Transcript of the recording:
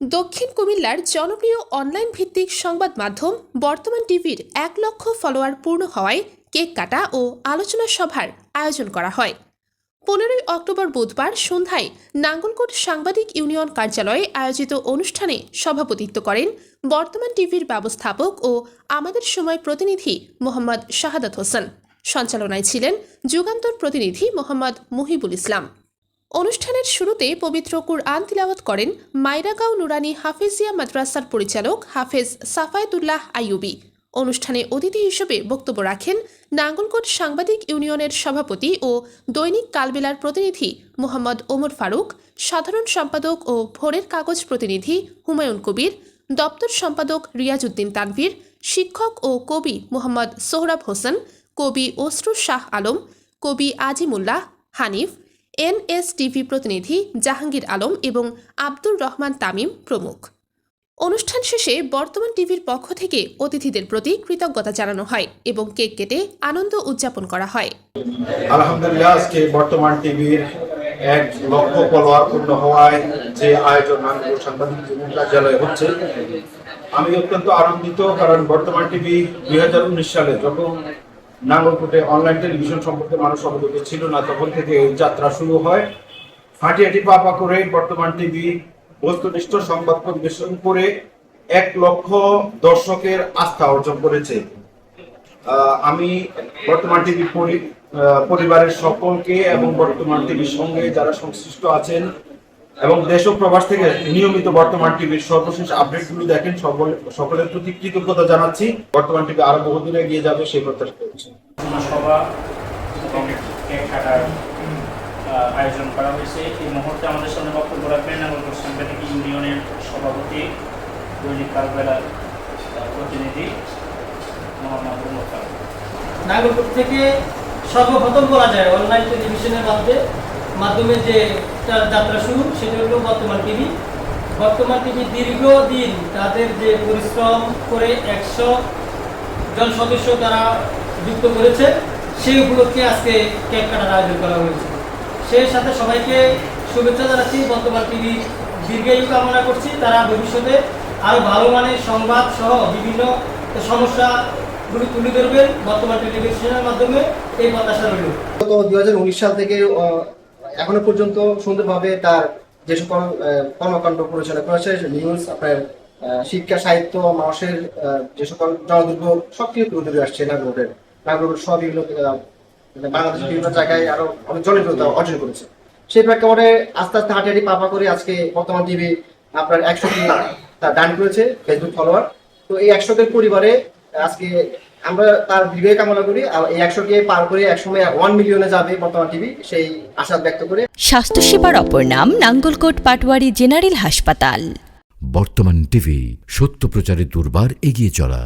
দক্ষিণ কুমিল্লার জনপ্রিয় অনলাইন ভিত্তিক সংবাদ মাধ্যম বর্তমান টিভির এক লক্ষ ফলোয়ার পূর্ণ হওয়ায় কেক কাটা ও আলোচনা সভার আয়োজন করা হয়। পনেরোই অক্টোবর বুধবার সন্ধ্যায় নাঙ্গলকোট সাংবাদিক ইউনিয়ন কার্যালয়ে আয়োজিত অনুষ্ঠানে সভাপতিত্ব করেন বর্তমান টিভির ব্যবস্থাপক ও আমাদের সময় প্রতিনিধি মোহাম্মদ শাহাদাত হোসেন। সঞ্চালনায় ছিলেন যুগান্তর প্রতিনিধি মোহাম্মদ মুহিবুল ইসলাম। অনুষ্ঠানের শুরুতে পবিত্র কুরআন তিলাওয়াত করেন মাইরাগাঁও নুরানি হাফেজিয়া মাদ্রাসার পরিচালক হাফেজ সাফায়েতুল্লাহ আইয়ুবি। অনুষ্ঠানে অতিথি হিসেবে বক্তব্য রাখেন নাঙ্গলকোট সাংবাদিক ইউনিয়নের সভাপতি ও দৈনিক কালবেলার প্রতিনিধি মোহাম্মদ ওমর ফারুক, সাধারণ সম্পাদক ও ভোরের কাগজ প্রতিনিধি হুমায়ুন কবির, দপ্তর সম্পাদক রিয়াজউদ্দিন তানভীর শিক্ষক ও কবি মোহাম্মদ সোহরাব হোসেন, কবি অসরু শাহ আলম, কবি আজিমুল্লাহ, হানিফ এনএসটিভি প্রতিনিধি জাহাঙ্গীর আলম এবং আব্দুর রহমান তামিম প্রমুখ। অনুষ্ঠান শেষে বর্তমান টিভির পক্ষ থেকে অতিথিদের প্রতি কৃতজ্ঞতা জানানো হয় এবং কেক কেটে আনন্দ উদযাপন করা হয়। আলহামদুলিল্লাহ, আজকে বর্তমান টিভির এক লক্ষ ফলোয়ার পূর্ণ হওয়ায় যে আয়োজন মাননীয় সাংবাদিক কার্যালয়ে হচ্ছে, আমি অত্যন্ত আনন্দিত কারণ বর্তমান টিভি দুই সালে যখন নাঙ্গলকোটে অনলাইন টেলিভিশন সম্পর্কে মানুষ অবগত ছিল না। তখন থেকে এই যাত্রা শুরু হয়। হাঁটি হাঁটি পাপা করে বর্তমান টিভি বস্তুনিষ্ঠ সংবাদ পরিবেশন করে এক লক্ষ দর্শকের আস্থা অর্জন করেছে। আমি বর্তমান টিভি পরিবারের সকলকে এবং বর্তমান টিভির সঙ্গে যারা সংশ্লিষ্ট আছেন এবং দেশ ও প্রবাস থেকে নিয়মিত বর্তমান টিভির সর্বশেষ আপডেটগুলো দেখেন সকল সকলের প্রতি কৃতজ্ঞতা জানাচ্ছি। বর্তমান টিভি আরও বহুদিন এগিয়ে যাবে সেই প্রত্যাশা করছি এবং আয়োজন করা হয়েছে। এই মুহূর্তে আমাদের সামনে বক্তব্য রাখবেন নাগরিক সাংবাদিক ইউনিয়নের সভাপতি দৈনিক কালবেলার প্রতিনিধি মোহাম্মদ। নাগরপুর থেকে সর্বপ্রথম বলা যায় অনলাইন টেলিভিশনের মাধ্যমে মাধ্যমে যে তার যাত্রা শুরু, সেটা হলো বর্তমান টিভি বর্তমান টিভি দীর্ঘদিন তাদের যে পরিশ্রম করে একশো জন সদস্য তারা যুক্ত করেছে, সেই উপলক্ষে আজকে কেক কাটার আয়োজন করা হয়েছে। সেই সাথে সবাইকে শুভেচ্ছা জানাচ্ছি, বর্তমান টিভি দীর্ঘায়ু কামনা করছি। তারা ভবিষ্যতে আরও ভালো মানের সংবাদ সহ বিভিন্ন সমস্যাগুলি তুলে ধরবেন বর্তমান টেলিভিশনের মাধ্যমে। এই প্রত্যাশা রইল। হাজার উনিশ সাল থেকে এখনও পর্যন্ত সুন্দরভাবে তার যে সকল কর্মকাণ্ড পরিচালনা করেছে নিউজ আপনার শিক্ষা, সাহিত্য, মানুষের যে সকল জনদুর্ভোগ সক্রিয় তুলে ধরে আসছে নাগরোডের নাগরোড সব বিভিন্ন মানে বাংলাদেশের বিভিন্ন জায়গায় আরও অনেক জনপ্রিয়তা অর্জন করেছে। সেই প্রেক্ষাপটে আস্তে আস্তে হাঁটি হাঁটি পাপা করে আজকে বর্তমান টিভি আপনার একশো তার ডান করেছে ফেসবুক ফলোয়ার তো এই একশো পরিবারে আজকে আমরা তার দীর্ঘ কামনা করি আর এই একশো কে পার করে একসময় ওয়ান মিলিয়নে যাবে বর্তমান টিভি সেই আশা ব্যক্ত করে। স্বাস্থ্যসেবার অপর নাম নাঙ্গলকোট পাটওয়ারি জেনারেল হাসপাতাল। বর্তমান টিভি সত্য প্রচারে দুর্বার এগিয়ে চলা।